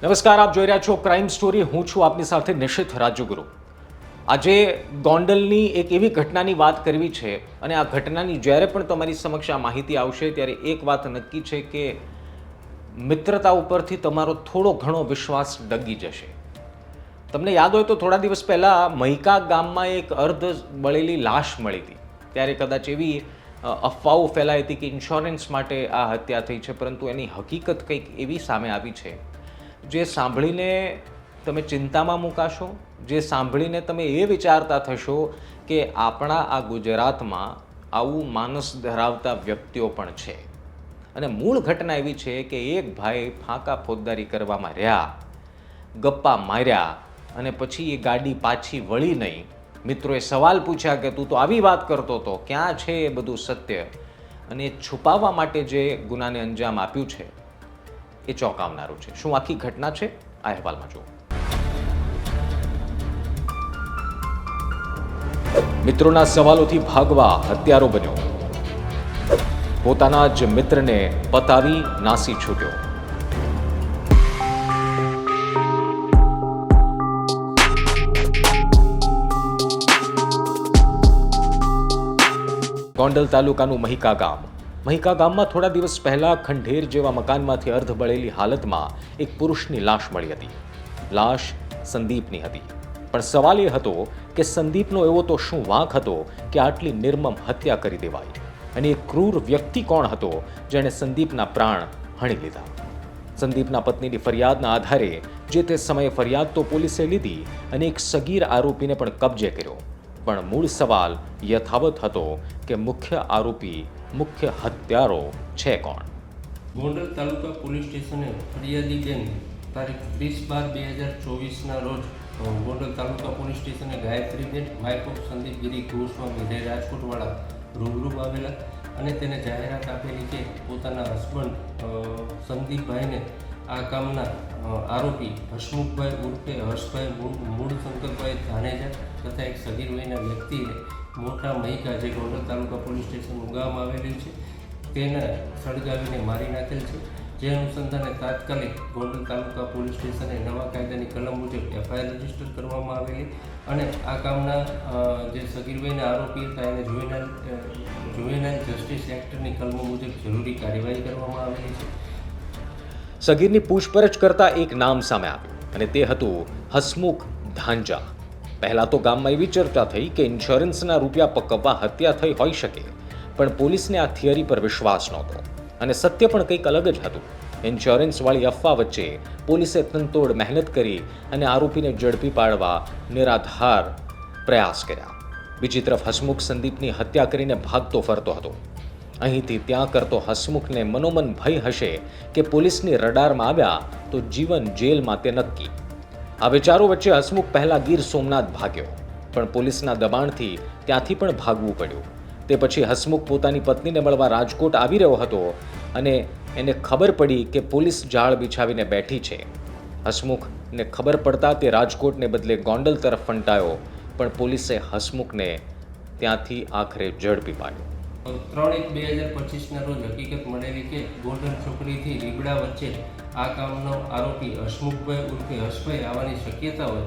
નમસ્કાર, આપ જોઈ રહ્યા છો ક્રાઇમ સ્ટોરી હું છું આપની સાથે નિશિત રાજુગુરુ. આજે ગોંડલની એક એવી ઘટનાની વાત કરવી છે અને આ ઘટનાની જ્યારે પણ તમારી સમક્ષ આ માહિતી આવશે ત્યારે એક વાત નક્કી છે કે મિત્રતા ઉપરથી તમારો થોડો ઘણો વિશ્વાસ ડગી જશે. તમને યાદ હોય તો થોડા દિવસ પહેલાં મહિકા ગામમાં એક અર્ધ બળેલી લાશ મળી હતી. ત્યારે કદાચ એવી અફવાઓ ફેલાઈ હતી કે ઇન્સ્યોરન્સ માટે આ હત્યા થઈ છે, પરંતુ એની હકીકત કંઈક એવી સામે આવી છે. જે સાંભળીને તમે ચિંતામાં મુકાશો, જે સાંભળીને તમે એ વિચારતા થશો કે આપણા આ ગુજરાતમાં આવું માનસ ધરાવતા વ્યક્તિઓ પણ છે. અને મૂળ ઘટના એવી છે કે એક ભાઈ ફાંકા ફોજદારી કરવામાં રહ્યા, ગપ્પા માર્યા અને પછી એ ગાડી પાછી વળી નહીં. મિત્રોએ સવાલ પૂછ્યા કે તું તો આવી વાત કરતો હતો ક્યાં છે એ બધું સત્ય? અને છુપાવવા માટે જે ગુનાને અંજામ આપ્યું છે એ ચોંકાવનારું છે. શું આખી ઘટના છે? આ અહેવાલમાં જુઓ. મિત્રોના સવાલોથી ભાગવા હત્યારો બન્યો. પોતાના જ મિત્રને પતાવી નાસી છૂટ્યો. ગોંડલ તાલુકાનું મહિકા ગામ. મહિકા ગામમાં થોડા દિવસ પહેલા ખંડેર જેવા મકાનમાંથી અર્ધ બળેલી હાલતમાં એક પુરુષની લાશ મળી હતી. લાશ સંદીપની હતી. પણ સવાલ એ હતો કે સંદીપનો એવો તો શું વાંક હતો કે આટલી નિર્મમ હત્યા કરી દેવાઈ અને એ ક્રૂર વ્યક્તિ કોણ હતો જેણે સંદીપના પ્રાણ હણી લીધા? સંદીપના પત્નીની ફરિયાદના આધારે જે તે સમયે ફરિયાદ તો પોલીસે લીધી અને એક સગીર આરોપીને પણ કબજે કર્યો. પણ મૂળ સવાલ યથાવત હતો કે મુખ્ય આરોપી, મુખ્ય હત્યારો છે કોણ? ગોંડલ તાલુકા પોલીસ સ્ટેશને ફરિયાદી બેન તારીખ ત્રીસ બાર બે હજાર ચોવીસના રોજ ગોંડલ તાલુકા પોલીસ સ્ટેશને ગાયત્રી બેન વાઇફ ઓફ સંદીપ ગિરી ગોસ્વામી રહે રાજકોટવાળા રૂબરૂ આવેલા અને તેને જાહેરાત આપેલી કે પોતાના હસબન્ડ સંદીપભાઈને આ કામના આરોપી હસમુખભાઈ ઉર્ફે હર્ષભાઈ મૂળ શંકરભાઈ ધાનેજા તથા એક સગીર વયના વ્યક્તિને મોટા મહિકા જે ગોંડલ તાલુકા પોલીસ સ્ટેશનનું ગામ આવેલું છે. તેને સળગાવીને મારી નાખેલ છે. જે અનુસંધાને તાત્કાલિક ગોંડલ તાલુકા પોલીસ સ્ટેશને નવા કાયદાની કલમ મુજબ એફઆઈઆર રજિસ્ટર કરવામાં આવેલી અને આ કામના જે સગીરભાઈના આરોપી હતા એને જુવેનાઇલ જુવેનાઇલ જસ્ટિસ એક્ટની કલમો મુજબ જરૂરી કાર્યવાહી કરવામાં આવેલી છે. સગીરની પૂછપરછ કરતા એક નામ સામે આવ્યું અને તે હતું હસમુખ ધાંજા. પહેલાં તો ગામમાં એવી ચર્ચા થઈ કે ઇન્સ્યોરન્સના રૂપિયા પકવવા હત્યા થઈ હોઈ શકે, પણ પોલીસને આ થિયરી પર વિશ્વાસ નહોતો. અને સત્ય પણ કંઈક અલગ જ હતું. ઇન્સ્યોરન્સવાળી અફવા વચ્ચે પોલીસે તનતોડ મહેનત કરી અને આરોપીને ઝડપી પાડવા નિરાધાર પ્રયાસ કર્યા. બીજી તરફ હસમુખ સંદીપની હત્યા કરીને ભાગતો ફરતો હતો. અહીંથી ત્યાં કરતો હસમુખને મનોમન ભય હશે કે પોલીસની રડારમાં આવ્યા તો જીવન જેલમાં તે નક્કી. આ વિચારો વચ્ચે હસમુખ પહેલાં ગીર સોમનાથ ભાગ્યો, પણ પોલીસના દબાણથી ત્યાંથી પણ ભાગવું પડ્યું. તે પછી હસમુખ પોતાની પત્નીને મળવા રાજકોટ આવી રહ્યો હતો અને એને ખબર પડી કે પોલીસ જાળ બિછાવીને બેઠી છે. હસમુખને ખબર પડતા તે રાજકોટને બદલે ગોંડલ તરફ ફંટાયો, પણ પોલીસે હસમુખને ત્યાંથી આખરે ઝડપી પાડ્યો. ત્રણ એક બે હજાર પચીસના રોજ હકીકત મળેલી કે ગોલ્ડન છોકરીથી લીબડા વચ્ચે આ કામનો આરોપી હસમુખભાઈ ઉર્ફે હર્ષભાઈ આવવાની શક્યતા હોય,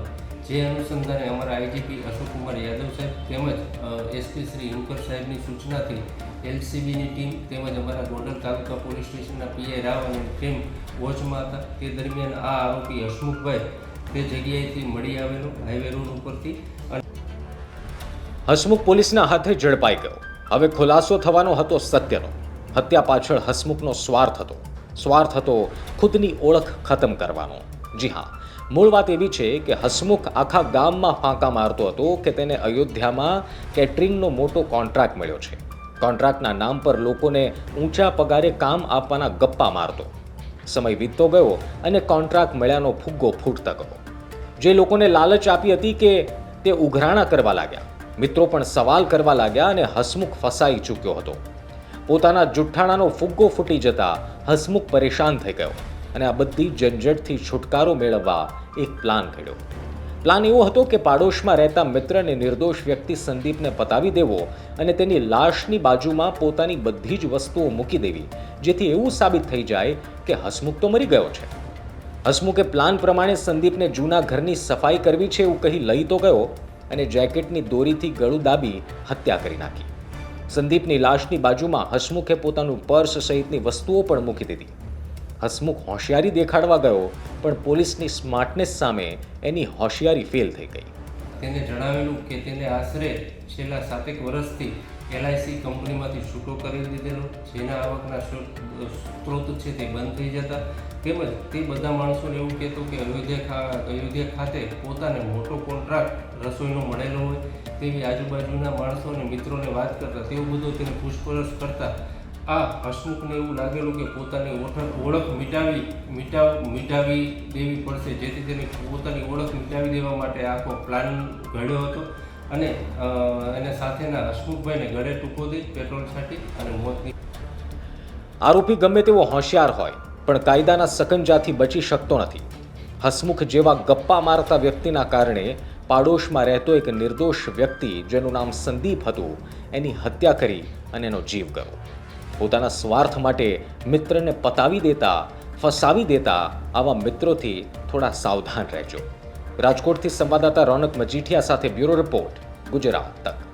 જે અનુસંધાને અમારા આઈજીપી અશોકકુમાર યાદવ સાહેબ તેમજ એસપી શ્રી હિમકર સાહેબની સૂચનાથી એલસીબીની ટીમ તેમજ અમારા ગોંડલ તાલુકા પોલીસ સ્ટેશનના પીઆઈ રાવ અને ટીમ વોચમાં હતા. તે દરમિયાન આ આરોપી હસમુખભાઈ તે જગ્યાએથી મળી આવેલો, હાઈવે રોડ ઉપરથી અને હસમુખ પોલીસના હાથે ઝડપાઈ ગયો. હવે ખુલાસો થવાનો હતો સત્યનો. હત્યા પાછળ હસમુખનો સ્વાર્થ હતો. સ્વાર્થ હતો ખુદની ઓળખ ખતમ કરવાનો. જી હા, મૂળ વાત એવી છે કે હસમુખ આખા ગામમાં ફાંકા મારતો હતો કે તેને અયોધ્યામાં કેટરિંગનો મોટો કોન્ટ્રાક્ટ મળ્યો છે. કોન્ટ્રાક્ટના નામ પર લોકોને ઊંચા પગારે કામ આપવાના ગપ્પા મારતો. સમય વીતતો ગયો અને કોન્ટ્રાક્ટ મળ્યાનો ફુગ્ગો ફૂટતા ગયો. જે લોકોને લાલચ આપી હતી કે તે ઉઘરાણા કરવા લાગ્યા. મિત્રો પણ સવાલ કરવા લાગ્યા અને હસમુખ ફસાઈ ચૂક્યો હતો. પોતાના જુઠ્ઠાણાનો ફુગ્ગો ફૂટી જતા હસમુખ પરેશાન થઈ ગયો અને આ બધી ઝંઝટથી છુટકારો મેળવવા એક પ્લાન ઘડ્યો. પ્લાન એવો હતો કે પાડોશમાં રહેતા મિત્રને નિર્દોષ વ્યક્તિ સંદીપને પતાવી દેવો અને તેની લાશની બાજુમાં પોતાની બધી જ વસ્તુઓ મૂકી દેવી, જેથી એવું સાબિત થઈ જાય કે હસમુખ તો મરી ગયો છે. હસમુખે પ્લાન પ્રમાણે સંદીપને જૂના ઘરની સફાઈ કરવી છે એવું કહી લઈ તો ગયો અને જેકેટની દોરીથી ગળું દાબી હત્યા કરી નાખી. સંદીપની લાશની બાજુમાં હસમુખે પોતાનું પર્સ સહિતની વસ્તુઓ પણ મૂકી દીધી. હસમુખ હોશિયારી દેખાડવા ગયો, પણ પોલીસની સ્માર્ટનેસ સામે એની હોશિયારી ફેલ થઈ ગઈ. તેને જણાવેલું કે તેને આશરે છેલ્લા સાતેક વર્ષથી એલઆઈસી કંપનીમાંથી છૂટો કરી દીધેલો, જેના આવકના સ્ત્રોત છે તે બંધ થઈ જતા, તેમજ તે બધા માણસોને એવું કહેતો કે અયોધ્યા અયોધ્યા ખાતે પોતાને મોટો કોન્ટ્રાક્ટ રસોઈનો મળેલો હોય, તેવી આજુબાજુના માણસો અને મિત્રોને વાત કરતા તેવો બધો તેને પૂછપરછ કરતા, આ હસમુખને એવું લાગેલું કે પોતાની ઓળખ ઓળખ મિટાવી મિટાવ મિટાવી દેવી પડશે, જેથી તેને પોતાની ઓળખ મિટાવી દેવા માટે આખો પ્લાન ઘડ્યો હતો. અને એને સાથેના હસમુખભાઈને ગળે ટૂંકો દઈ પેટ્રોલ છાંટી અને મોતની આરોપી ગમે તેવો હોશિયાર હોય, પણ કાયદાના સકંજાથી બચી શકતો નથી. હસમુખ જેવા ગપ્પા મારતા વ્યક્તિના કારણે પાડોશમાં રહેતો એક નિર્દોષ વ્યક્તિ, જેનું નામ સંદીપ હતું, એની હત્યા કરી અને એનો જીવ ગયો. પોતાના સ્વાર્થ માટે મિત્રને પતાવી દેતા, ફસાવી દેતા આવા મિત્રોથી થોડા સાવધાન રહેજો. રાજકોટથી સંવાદદાતા રોનક મજીઠિયા સાથે બ્યુરો રિપોર્ટ ગુજરાત તક.